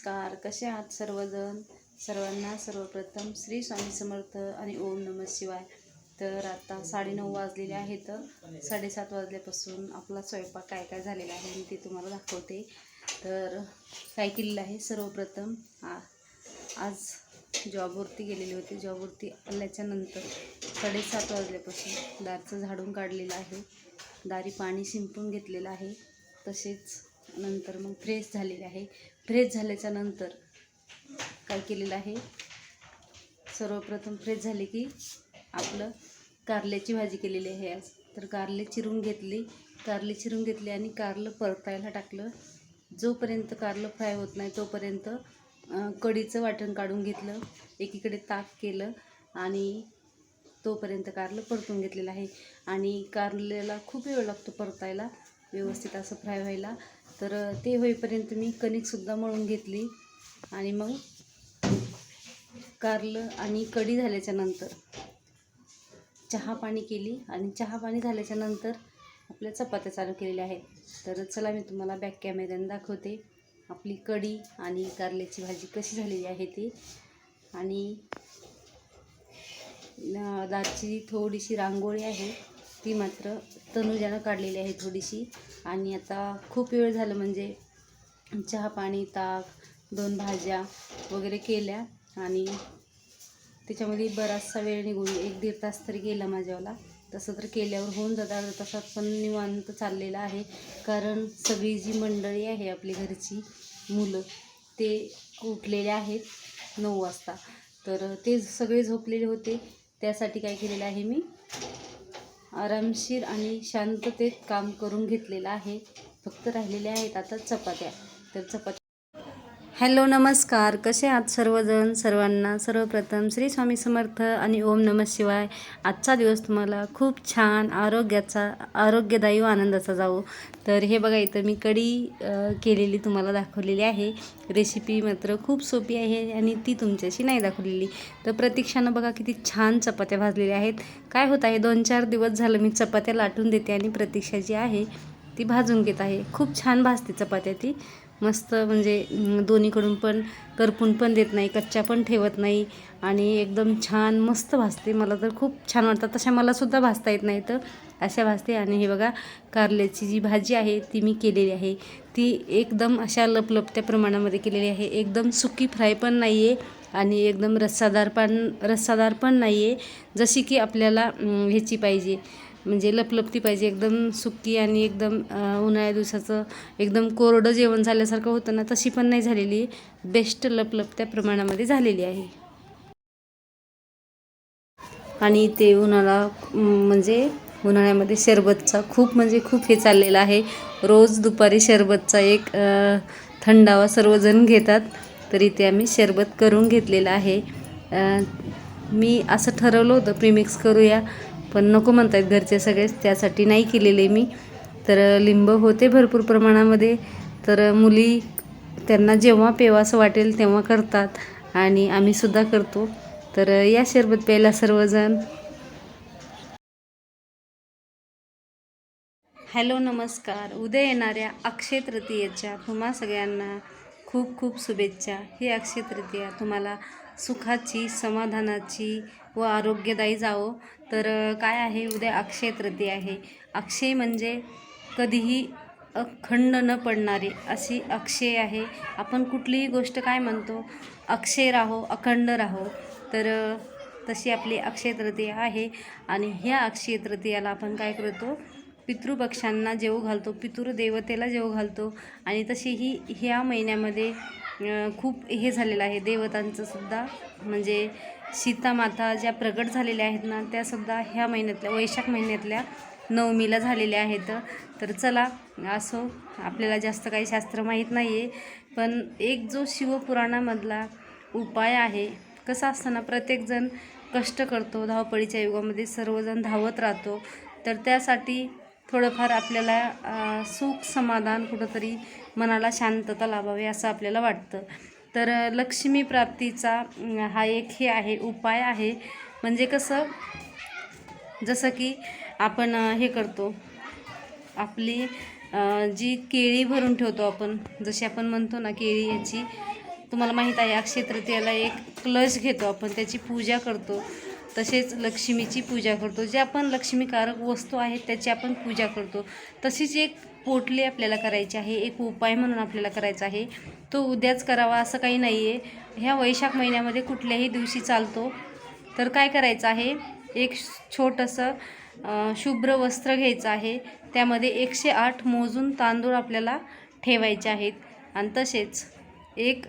नमस्कार. कसे आहात सर्वजण? सर्वांना सर्वप्रथम श्री स्वामी समर्थ आणि ओम नम शिवाय. तर आता साडेनऊ वाजलेले आहेत. साडेसात वाजल्यापासून आपला स्वयंपाक काय काय झालेला आहे मी ते तुम्हाला दाखवते. तर काय केलेलं आहे? सर्वप्रथम आ आज जॉबवरती गेलेले होते. जॉबवरती आल्याच्यानंतर साडेसात वाजल्यापासून दारचं झाडून काढलेलं आहे. दारी पाणी शिंपून घेतलेलं आहे. तसेच नंतर मग फ्रेश झालेले आहे. फ्रेश झाल्याच्यानंतर काय केलेलं आहे? सर्वप्रथम फ्रेश झाले की आपलं कारल्याची भाजी केलेली आहे आज. तर कारले चिरून घेतली. कारले चिरून घेतली आणि कारलं परतायला टाकलं. जोपर्यंत कारलं फ्राय होत नाही तोपर्यंत कढीचं वाटण काढून घेतलं. एकीकडे ताक केलं आणि तोपर्यंत कारलं परतून घेतलेलं आहे. आणि कारल्याला खूप वेळ लागतो परतायला. व्यवस्थित असं फ्राय व्हायला. तर ते होईपर्यंत मी कणिकसुद्धा मळून घेतली आणि मग कारलं आणि कढी झाल्याच्यानंतर चहा पाणी केली आणि चहा पाणी झाल्याच्यानंतर आपल्या चपात्या चालू केलेल्या आहेत. तर चला मी तुम्हाला बॅक कॅमेऱ्याने दाखवते आपली कढी आणि कारल्याची भाजी कशी झालेली आहे ती. आणि दारची थोडीशी रांगोळी आहे. ती मात्र तनुजानं काढलेली आहे थोडीशी. आणि आता खूप वेळ झालं म्हणजे चहा पाणी ताक दोन भाज्या वगैरे केल्या आणि त्याच्यामध्ये बराचसा वेळ निघून एक दीड तास तरी गेला माझ्यावाला. तसं तर केल्यावर होऊन जातं अर्धा तासात पण निवांत चाललेलं आहे. कारण सगळी जी मंडळी आहे आपली घरची मुलं ते उठलेले आहेत नऊ वाजता. तर ते सगळे झोपलेले होते त्यासाठी काय केलेलं आहे मी? आरामशीर आणि शांततेत काम करून घेतलेलं आहे. फक्त राहिलेल्या आहेत आता चपात्या. तर चपात्या हॅलो नमस्कार. कसे आहात सर्वजण? सर्वांना सर्वप्रथम श्री स्वामी समर्थ आणि ओम नम शिवाय. आजचा दिवस तुम्हाला खूप छान आरोग्याचा आरोग्यदायी व आनंदाचा जावो. तर हे बघा इथं मी कढी केलेली तुम्हाला दाखवलेली आहे. रेसिपी मात्र खूप सोपी आहे आणि ती तुमच्याशी नाही दाखवलेली. तर प्रतीक्षानं बघा किती छान चपात्या भाजलेल्या आहेत. काय होत आहे दोन चार दिवस झालं मी चपात्या लाटून देते आणि प्रतीक्षा जी आहे ती भाजून घेत आहे. खूप छान भाजते चपात्या ती. मस्त म्हणजे दोन्हीकडून पण करपून पण देत नाही कच्च्या पण ठेवत नाही आणि एकदम छान मस्त भाजते. मला तर खूप छान वाटतात तशा मलासुद्धा भाजता येत नाही तर अशा भाजते. आणि हे बघा कारल्याची जी भाजी आहे ती मी केलेली आहे. ती एकदम अशा लपलपत्या प्रमाणामध्ये केलेली आहे. एकदम सुकी फ्राय पण नाही आहे आणि एकदम रस्सादार पण रस्सादार पण नाही आहे जशी की आपल्याला ह्याची पाहिजे. म्हणजे लपलपती पाहिजे एकदम सुकी आणि एकदम उन्हाळ्या दिवसाचं एकदम कोरडं जेवण झाल्यासारखं होतं ना तशी पण नाही झालेली. बेस्ट लपलपत्या प्रमाणामध्ये झालेली आहे. आणि ते उन्हाळा म्हणजे उन्हाळ्यामध्ये शरबतचा खूप म्हणजे खूप हे चाललेलं आहे. रोज दुपारी शरबतचा एक थंडावा सर्वजण घेतात तरी ते आम्ही शरबत करून घेतलेलं आहे. मी असं ठरवलं होतं प्रीमिक्स करूया. पण नको म्हणतायत घरचे सगळेच त्यासाठी नाही केलेले मी. तर लिंब होते भरपूर प्रमाणामध्ये. तर मुली त्यांना जेव्हा पेवासं वाटेल तेव्हा करतात आणि आम्हीसुद्धा करतो. तर या शरबत प्यायला सर्वजण. हॅलो नमस्कार. उद्या येणाऱ्या अक्षय तृतीयेच्या तुम्हा सगळ्यांना खूप खूप शुभेच्छा. ही अक्षय तृतीया तुम्हाला सुखाची समाधानाची व आरोग्यदायी जावो. तर काय आहे? उद्या अक्षय तृतीया आहे. अक्षय म्हणजे कधीही अखंड न पडणारी अशी अक्षय आहे. आपण कुठलीही गोष्ट काय म्हणतो? अक्षय राहो अखंड राहो. तर तशी आपली अक्षय तृतीया आहे. आणि ह्या अक्षय तृतीयाला आपण काय करतो? पितृपक्षांना जेव घालतो. पितृदेवतेला जेव घालतो. आणि तशी ही ह्या महिन्यामध्ये खूप हे झालेलं आहे. देवतांचं सुद्धा म्हणजे सीतामाता ज्या प्रगट झालेल्या आहेत ना त्यासुद्धा ह्या महिन्यातल्या वैशाख महिन्यातल्या नवमीला झालेल्या आहेत. तर चला असो आपल्याला जास्त काही शास्त्र माहीत नाही आहे पण एक जो शिवपुराणामधला उपाय आहे कसं असताना प्रत्येकजण कष्ट करतो धावपळीच्या युगामध्ये सर्वजण धावत राहतो. तर त्यासाठी थोडंफार आपल्याला सुख समाधान कुठंतरी मनाला शांतता लाभावी असं आपल्याला वाटतं. तर लक्ष्मी प्राप्तीचा हा एक हे आहे उपाय आहे. म्हणजे कसं जसं की आपण हे करतो आपली जी केळी भरून ठेवतो आपण जशी आपण म्हणतो ना केळी याची तुम्हाला माहीत आहे अक्षय तृतीयाला एक क्लश घेतो आपण त्याची पूजा करतो. तसेच लक्ष्मीची पूजा करतो. जे आपण लक्ष्मीकारक वस्तू आहेत त्याची आपण पूजा करतो. तशीच एक पोटली आपल्याला करायची आहे एक उपाय म्हणून आपल्याला करायचा आहे. तो उद्याच करावा असं काही नाही आहे ह्या वैशाख महिन्यामध्ये कुठल्याही दिवशी चालतो. तर काय करायचं आहे? एक छोटंसं शुभ्र वस्त्र घ्यायचं आहे. त्यामध्ये एकशे आठ मोजून तांदूळ आपल्याला ठेवायचे आहेत. आणि तसेच एक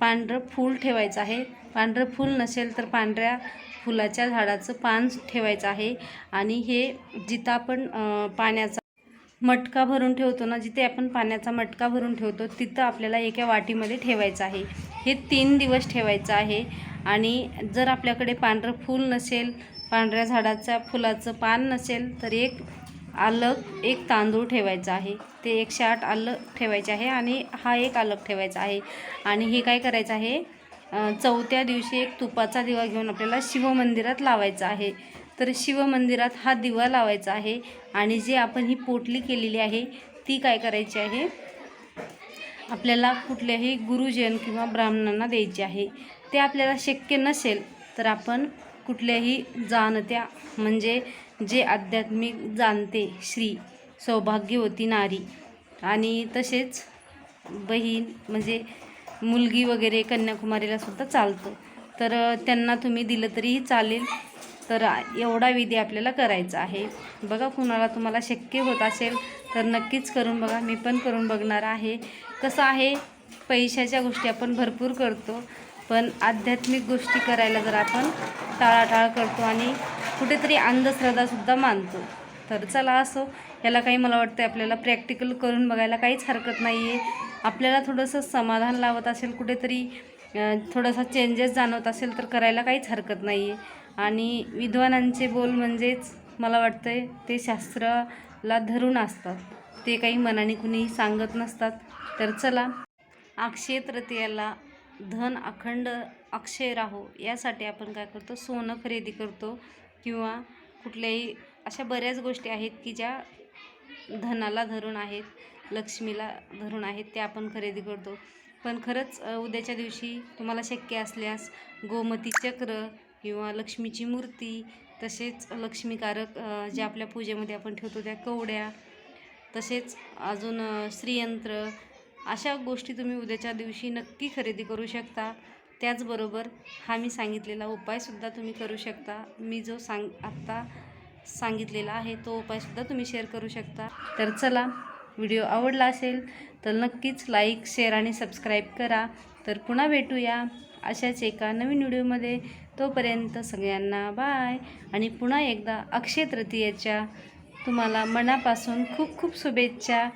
पांढरं फूल ठेवायचं आहे. पांढरं फूल नसेल तर पांढऱ्या फुलाच्या झाडाचं पान ठेवायचं आहे. आणि हे जिथं आपण पाण्याचा मटका भरून ठेवतो ना जिथे आपण पाण्याचा मटका भरून ठेवतो तिथं आपल्याला एका वाटीमध्ये ठेवायचं आहे. हे तीन दिवस ठेवायचं आहे. आणि जर आपल्याकडे पांढरं फूल नसेल पांढऱ्या झाडाच्या फुलाचं पान नसेल तर एक अलग एक तांदूळ ठेवायचा आहे. ते एकशे आठ अलग ठेवायचे आहे आणि हा एक अलग ठेवायचा आहे. आणि हे काय करायचं आहे? चौथ्या दिवशी एक तुपाचा दिवा घेऊन आपल्याला शिवमंदिरात लावायचा आहे. तर शिवमंदिरात हा दिवा लावायचा आहे आणि जे आपण ही पोटली केलेली आहे ती काय करायची आहे? आपल्याला कुठल्याही गुरुजन किंवा ब्राह्मणांना द्यायची आहे. ते आपल्याला शक्य नसेल तर आपण कुठल्याही जाणत्या म्हणजे जे आध्यात्मिक जाणते श्री सौभाग्यवती नारी. आणि तसेच बहीण म्हणजे मुलगी वगैरे कन्याकुमारीला सुद्धा चालतं. तर त्यांना तुम्ही दिलं तरीही चालेल. तर एवढा विधी आपल्याला करायचा आहे. बघा कुणाला तुम्हाला शक्य होत असेल तर नक्कीच करून बघा. मी पण करून बघणार आहे. कसं आहे पैशाच्या गोष्टी आपण भरपूर करतो. पण आध्यात्मिक गोष्टी करायला जर आपण टाळाटाळ करतो आणि कुठेतरी अंधश्रद्धासुद्धा मानतो तर चला असो. याला काही मला वाटतं आपल्याला प्रॅक्टिकल करून बघायला काहीच हरकत नाही आहे आपल्याला थोडंसं समाधान लावत असेल कुठेतरी थोडासा चेंजेस जाणवत असेल तर करायला काहीच हरकत नाही आहे आणि विद्वानांचे बोल म्हणजेच मला वाटतं ते शास्त्राला धरून असतात. ते काही मनाने कुणीही सांगत नसतात. तर चला. अक्षय तृतीयाला धन अखंड अक्षय राहो यासाठी आपण काय करतो? सोनं खरेदी करतो किंवा कुठल्याही अशा बऱ्याच गोष्टी आहेत की ज्या धनाला धरून आहेत लक्ष्मीला धरून आहेत त्या आपण खरेदी करतो. पण खरंच उद्याच्या दिवशी तुम्हाला शक्य असल्यास गोमती चक्र किंवा लक्ष्मीची मूर्ती तसेच लक्ष्मीकारक ज्या आपल्या पूजेमध्ये आपण ठेवतो त्या कवड्या तसेच अजून श्रीयंत्र अशा गोष्टी तुम्ही उद्याच्या दिवशी नक्की खरेदी करू शकता. त्याचबरोबर हा मी सांगितलेला उपायसुद्धा तुम्ही करू शकता. मी जो सांग आत्ता सांगितलेला आहे तो उपायसुद्धा तुम्ही शेअर करू शकता. तर चला व्हिडिओ आवडला असेल तर नक्कीच लाईक शेअर आणि सबस्क्राईब करा. तर पुन्हा भेटूया अशाच एका नवीन व्हिडिओमध्ये तोपर्यंत सगळ्यांना बाय आणि पुन्हा एकदा अक्षय तृतीयेच्या तुम्हाला मनापासून खूप खूप शुभेच्छा.